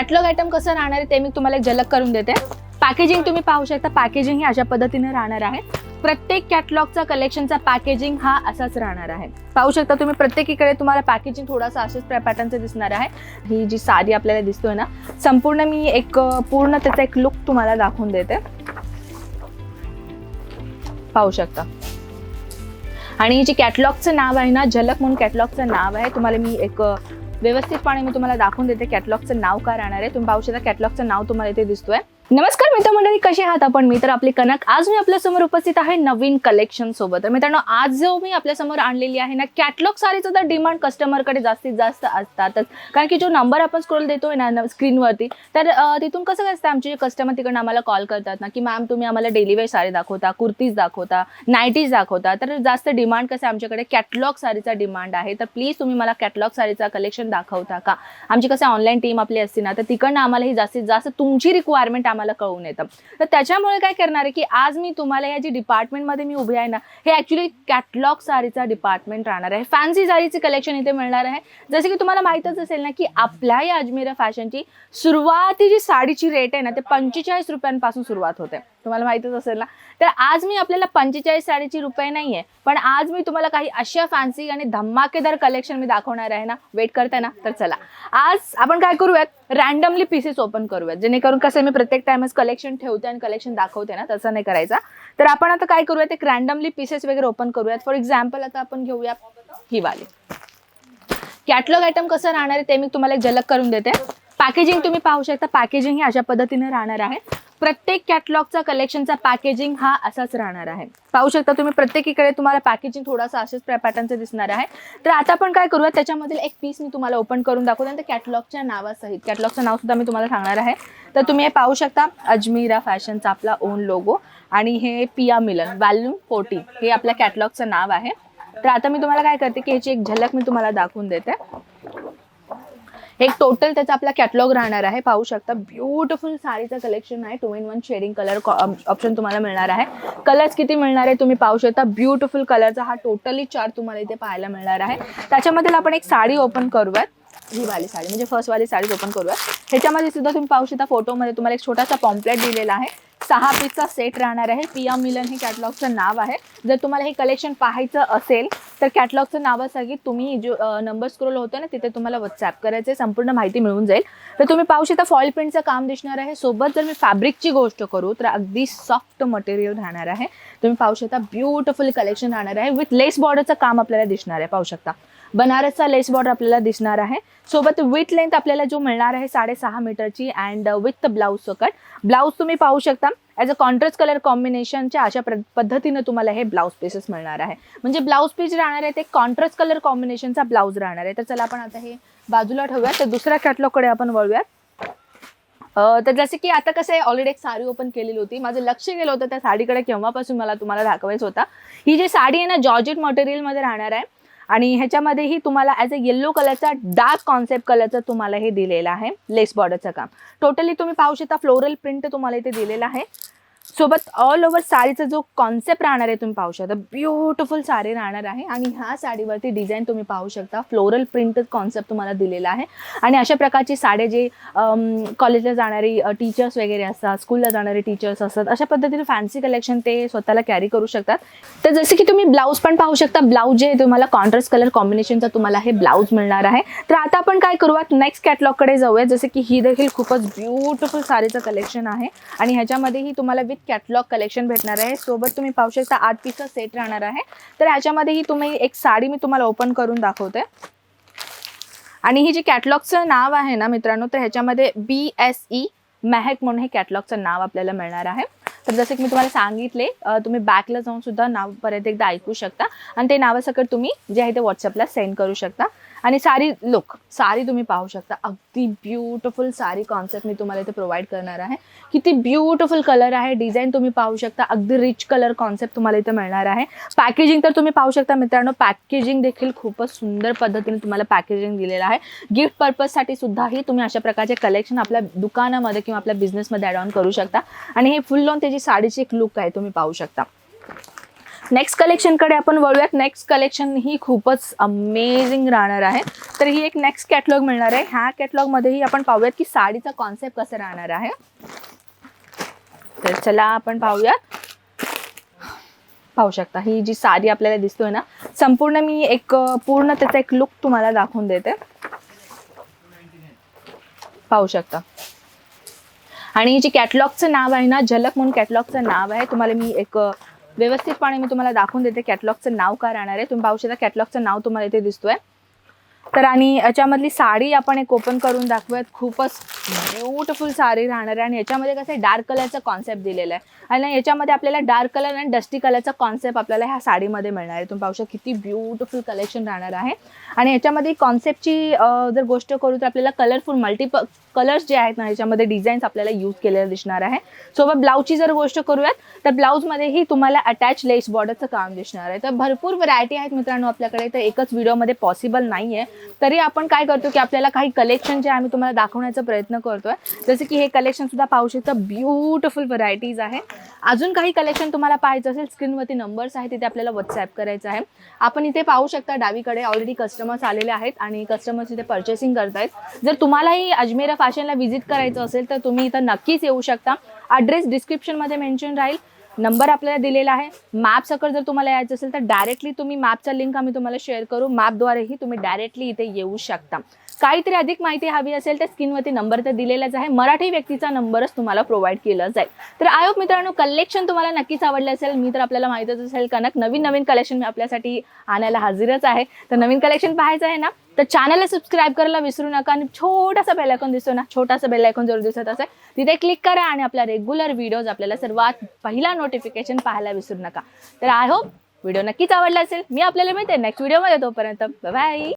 Catalogue item कसं राहणार आहे ते मी तुम्हाला एक झलक करून देते. पॅकेजिंग तुम्ही पाहू शकता पॅकेजिंग ही अशा पद्धतीने राहणार आहे. प्रत्येक कॅटलॉगचा कलेक्शनचा पॅकेजिंग हा असाच राहणार आहे. पाहू शकता तुम्ही प्रत्येकीकडे तुम्हाला पॅकेजिंग थोडासा असेच पॅटर्नचं दिसणार आहे. ही जी साडी आपल्याला दिसतोय ना संपूर्ण मी एक पूर्ण त्याचा एक लुक तुम्हाला दाखवून देते. पाहू शकता. आणि जी कॅटलॉगचं नाव आहे ना झलक म्हणून कॅटलॉगचं नाव आहे तुम्हाला मी एक व्यवस्थितपणे मी तुम्हाला दाखवून देते. कॅटलॉगचं नाव काय राहणार आहे? तुम्ही पाहू शकता कॅटलॉगचं नाव तुम्हाला इथे दिसतोय. नमस्कार मित्रमंडळी कसे आहात आपण? मी तर आपली कनक. आज मी आपल्यासमोर उपस्थित आहे नवीन कलेक्शन सोबत. तर मित्रांनो आज जो मी आपल्यासमोर आणलेली आहे ना कॅटलॉग सारीचं तर डिमांड कस्टमरकडे जास्तीत जास्त असतातच. कारण की जो नंबर आपण स्क्रोल देतोय ना स्क्रीनवरती तर तिथून कसं काय असतं आमचे जे कस्टमर तिकडनं आम्हाला कॉल करतात ना की मॅम तुम्ही आम्हाला डेली वेअर साडी दाखवता कुर्तीज दाखवता नाईटीज दाखवता. तर जास्त डिमांड कसं आहे आमच्याकडे कॅटलॉग साडीचा डिमांड आहे. तर प्लीज तुम्ही मला कॅटलॉग साडीचा कलेक्शन दाखवता का? आमची कसं ऑनलाईन टीम आपली असते ना तर तिकडनं आम्हाला ही जास्तीत जास्त तुमची रिक्वायरमेंट आम्हाला कळून येतं तर त्याच्यामुळे काय करणार आहे की आज मी तुम्हाला या जी डिपार्टमेंटमध्ये मी उभी आहे ना हे ॲक्च्युली कॅटलॉग साडीचा डिपार्टमेंट राहणार आहे. फॅन्सी साडीचे कलेक्शन इथे मिळणार आहे. जसं की तुम्हाला माहीतच असेल ना की आपल्या या अजमेरा फॅशनची सुरुवातीची साडीची रेट आहे ना ते पंचेचाळीस रुपयांपासून सुरुवात होते. तुम्हाला माहितच असेल ना? तर आज मी आपल्याला पंचेचाळीस साडीची रुपये नाही आहे पण आज मी तुम्हाला काही अशा फॅन्सी आणि धमाकेदार कलेक्शन मी दाखवणार आहे ना? वेट करताय ना? तर चला. आज आपण काय करूयात? रँडमली पीसेस ओपन करूयात जेणेकरून कसं मी प्रत्येक टाइमच कलेक्शन ठेवते आणि कलेक्शन दाखवते ना तसं नाही करायचा. तर आपण आता काय करूयात? एक रँडमली पीसेस वगैरे ओपन करूयात. फॉर एक्झाम्पल आता आपण घेऊया ही वाली कॅटलॉग आयटम कसं राहणार आहे ते मी तुम्हाला एक झलक करून देते. पॅकेजिंग तुम्ही पाहू शकता. पॅकेजिंग ही अशा पद्धतीने राहणार आहे. प्रत्येक कॅटलॉगचा कलेक्शनचा पॅकेजिंग हा असाच राहणार आहे. पाहू शकता तुम्ही प्रत्येकीकडे तुम्हाला पॅकेजिंग थोडासा असेच पॅटर्नचं दिसणार आहे. तर आता आपण काय करूया त्याच्यामधील एक पीस मी तुम्हाला ओपन करून दाखवते आणि त्या कॅटलॉगच्या नावासहित. कॅटलॉगचं नाव सुद्धा मी तुम्हाला सांगणार आहे. तर तुम्ही हे पाहू शकता अजमीरा फॅशनचा आपला ओन लोगो आणि हे पिया मिलन व्हॅल्यूम फोर्टी हे आपल्या कॅटलॉगचं नाव आहे. तर आता मी तुम्हाला काय करते की ह्याची एक झलक मी तुम्हाला दाखवून देते. एक टोटल त्याचा आपला कॅटलॉग राहणार आहे. पाहू शकता ब्युटिफुल साडीचं कलेक्शन आहे. Two in one shading colour option तुम्हाला मिळणार आहे. कलर्स किती मिळणार आहे तुम्ही पाहू शकता. ब्युटिफुल कलरचा हा टोटली चार्ट तुम्हाला इथे पाहायला मिळणार आहे. त्याच्यामध्ये आपण एक साडी ओपन करूयात. ही वाली साडी म्हणजे फर्स्ट वाली साडी ओपन करूयात. ह्याच्यामध्ये सुद्धा तुम्ही पाहू शकता फोटोमध्ये तुम्हाला एक छोटासा पॉम्पलेट दिलेला आहे. सहा पीसचा सेट राहणार आहे. पिया मिलन हे कॅटलॉगचं नाव आहे. जर तुम्हाला हे कलेक्शन पाहायचं असेल तर कॅटलॉगचं नावासाठी तुम्ही जो नंबर स्क्रोल होतो ना तिथे तुम्हाला व्हॉट्सॲप करायचे संपूर्ण माहिती मिळून जाईल. तर तुम्ही पाहू शकता फॉईल प्रिंटचं काम दिसणार आहे. सोबत जर मी फॅब्रिकची गोष्ट करू तर अगदी सॉफ्ट मटेरियल राहणार आहे. तुम्ही पाहू शकता ब्युटिफुल कलेक्शन राहणार आहे. विथ लेस बॉर्डरचं काम आपल्याला दिसणार आहे. पाहू शकता. बनारसचा लेस बॉर्डर आपल्याला दिसणार आहे. सोबत विथ लेंथ आपल्याला जो मिळणार आहे साडेसहा मीटरची अँड विथ ब्लाऊज सकट. ब्लाऊज तुम्ही पाहू शकता. ॲज अ कॉन्ट्रास्ट कलर कॉम्बिनेशनच्या अशा प्र पद्धतीनं तुम्हाला हे ब्लाऊज पीसेस मिळणार आहे. म्हणजे ब्लाऊज पीस राहणार आहे ते कॉन्ट्रास्ट कलर कॉम्बिनेशनचा ब्लाऊज राहणार आहे. तर चला आपण आता हे बाजूला ठेवूया तर दुसऱ्या कॅटलॉगकडे आपण वळूयात. तर जसे की आता कसं आहे ऑलरेडी एक साडी ओपन केलेली होती. माझं लक्ष गेलं होतं त्या साडीकडे केव्हापासून मला तुम्हाला दाखवायचं होता. ही जी साडी आहे ना जॉर्जेट मटेरियलमध्ये राहणार आहे. आणि ह्याच्यामध्येही तुम्हाला ॲज अ येल्लो कलरचा डार्क कॉन्सेप्ट कलरचं तुम्हाला हे दिलेलं आहे लेस बॉर्डरचं काम. टोटली तुम्ही पाहू शकता फ्लोरल प्रिंट तुम्हाला इथे दिलेला आहे. सोबत ऑल ओव्हर साडीचा जो कॉन्सेप्ट राहणार आहे तुम्ही पाहू शकता. ब्युटिफुल साडी राहणार आहे. आणि ह्या साडीवरती डिझाईन तुम्ही पाहू शकता. फ्लोरल प्रिंट कॉन्सेप्ट तुम्हाला दिलेला आहे. आणि अशा प्रकारची साड्या जे कॉलेजला जाणारी टीचर्स वगैरे असतात स्कूलला जाणारे टीचर्स असतात अशा पद्धतीने फॅन्सी कलेक्शन ते स्वतःला कॅरी करू शकतात. तर जसे की तुम्ही ब्लाऊज पण पाहू शकता. ब्लाऊज जे तुम्हाला कॉन्ट्रास्ट कलर कॉम्बिनेशनचा तुम्हाला हे ब्लाऊज मिळणार आहे. तर आता आपण काय करूयात? नेक्स्ट कॅटलॉगकडे जाऊया जसे की ही देखील खूपच ब्युटिफुल साडीचं कलेक्शन आहे. आणि ह्याच्यामध्येही तुम्हाला विथ कॅटलॉग कलेक्शन भेटणार आहे. सोबत तुम्ही पाहू शकता आठ पीसचा सेट राहणार आहे. तर ह्याच्यामध्येही तुम्ही एक साडी मी तुम्हाला ओपन करून दाखवते. आणि ही जी कॅटलॉगचं नाव आहे ना मित्रांनो तर ह्याच्यामध्ये बी एस ई मेहक म्हणून हे कॅटलॉगचं नाव आपल्याला मिळणार आहे. तर जसं की मी तुम्हाला सांगितले तुम्ही बॅकला जाऊन सुद्धा नाव परत एकदा ऐकू शकता. आणि ते नावासकट तुम्ही जे आहे ते व्हॉट्सअपला सेंड करू शकता. आणि सारी लुक सारी तुम्ही पाहू शकता. अगदी ब्युटिफुल सारी कॉन्सेप्ट मी तुम्हाला इथे प्रोव्हाइड करणार आहे. किती ब्युटिफुल कलर आहे डिझाईन तुम्ही पाहू शकता. अगदी रिच कलर कॉन्सेप्ट तुम्हाला इथे मिळणार आहे. पॅकेजिंग तर तुम्ही पाहू शकता मित्रांनो पॅकेजिंग देखील खूपच सुंदर पद्धतीने तुम्हाला पॅकेजिंग दिलेलं आहे. गिफ्ट पर्पजसाठी सुद्धाही तुम्ही अशा प्रकारचे कलेक्शन आपल्या दुकानामध्ये किंवा आपल्या बिझनेसमध्ये ॲड ऑन करू शकता. आणि हे फुल लोन त्याची साडीची एक लुक आहे तुम्ही पाहू शकता. नेक्स्ट कलेक्शनकडे आपण वळूयात. नेक्स्ट कलेक्शन ही खूपच अमेझिंग राहणार आहे. तर ही एक नेक्स्ट कॅटलॉग मिळणार आहे. ह्या कॅटलॉगमध्येही आपण पाहूयात की साडीचा कॉन्सेप्ट कसं राहणार आहे. तर चला आपण पाहूयात. पाहू शकता. ही जी साडी आपल्याला दिसतोय ना संपूर्ण मी एक पूर्ण त्याचा एक लुक तुम्हाला दाखवून देते. पाहू शकता. आणि जी कॅटलॉगचं नाव आहे ना झलक म्हणून कॅटलॉगचं नाव आहे तुम्हाला मी एक व्यवस्थितपणे मी तुम्हाला दाखवून देते. कॅटलॉगचं नाव काय राहणार आहे? तुम्ही पाहू शकता कॅटलॉगचं नाव तुम्हाला इथे दिसतोय. तर आणि याच्यामधली साडी आपण एक ओपन करून दाखवूयात. खूपच ब्युटिफुल साडी राहणार आहे. आणि याच्यामध्ये कसं आहे डार्क कलरचा कॉन्सेप्ट दिलेला आहे. आणि याच्यामध्ये आपल्याला डार्क कलर आणि डस्टी कलरचा कॉन्सेप्ट आपल्याला ह्या साडीमध्ये मिळणार आहे. तुम्ही पाहू शकता किती ब्युटिफुल कलेक्शन राहणार आहे. आणि याच्यामध्ये कॉन्सेप्टची जर गोष्ट करू तर आपल्याला कलरफुल मल्टिप कलर्स जे आहेत ना याच्यामध्ये डिझाईन्स आपल्याला यूज केलेले दिसणार आहे. सोबत ब्लाऊजची जर गोष्ट करूयात तर ब्लाऊजमध्येही तुम्हाला अटॅच लेस बॉर्डरचं काम दिसणार आहे. तर भरपूर व्हरायटी आहेत मित्रांनो आपल्याकडे. तर एकच व्हिडिओमध्ये पॉसिबल नाही आहे तरी आपण काय करतो की आपल्याला काही कलेक्शन जे आम्ही तुम्हाला दाखवण्याचा प्रयत्न करतोय जसं की हे कलेक्शन सुद्धा पाहू शकतं ब्युटिफुल व्हरायटीज आहे. अजून काही कलेक्शन तुम्हाला पाहायचं असेल स्क्रीनवरती नंबर्स आहेत तिथे आपल्याला व्हॉट्सॲप करायचं आहे. आपण इथे पाहू शकता डावीकडे ऑलरेडी कस्टमर्स आलेले आहेत आणि कस्टमर्स इथे पर्चेसिंग करतायत. जर तुम्हालाही अजमेरा फॅशनला व्हिजिट करायचं असेल तर तुम्ही इथं नक्कीच येऊ शकता. ॲड्रेस डिस्क्रिप्शनमध्ये मेन्शन राहील. नंबर आपल्याला दिलेला आहे. मॅप सकट जर तुम्हाला यायचं असेल तर डायरेक्टली तुम्ही मॅपचा लिंक आम्ही तुम्हाला शेअर करू. मॅपद्वारेही तुम्ही डायरेक्टली इथे येऊ शकता. काहीतरी अधिक माहिती हवी असेल तर स्क्रीनवरती नंबर तर दिलेलाच आहे. मराठी व्यक्तीचा नंबरच तुम्हाला प्रोव्हाइड केला जाईल. तर आयोग मित्रांनो कलेक्शन तुम्हाला नक्कीच आवडलं असेल. मी तर आपल्याला माहितच असेल कनक नवीन नवीन कलेक्शन मी आपल्यासाठी आणायला हजरच आहे. तर नवीन कलेक्शन पाहायचं आहे ना? तर चॅनलला सबस्क्राईब करायला विसरू नका आणि छोटासा बेलायकॉन दिसतो ना छोटासा बेलायकॉन जर दिसत असेल. तिथे क्लिक करा आणि आपला रेग्युलर व्हिडिओज आपल्याला सर्वात पहिला नोटिफिकेशन पाहायला विसरू नका. तर आय होप व्हिडिओ नक्कीच आवडला असेल. मी आपल्याला मिळते नेक्स्ट व्हिडिओमध्ये तोपर्यंत. बाय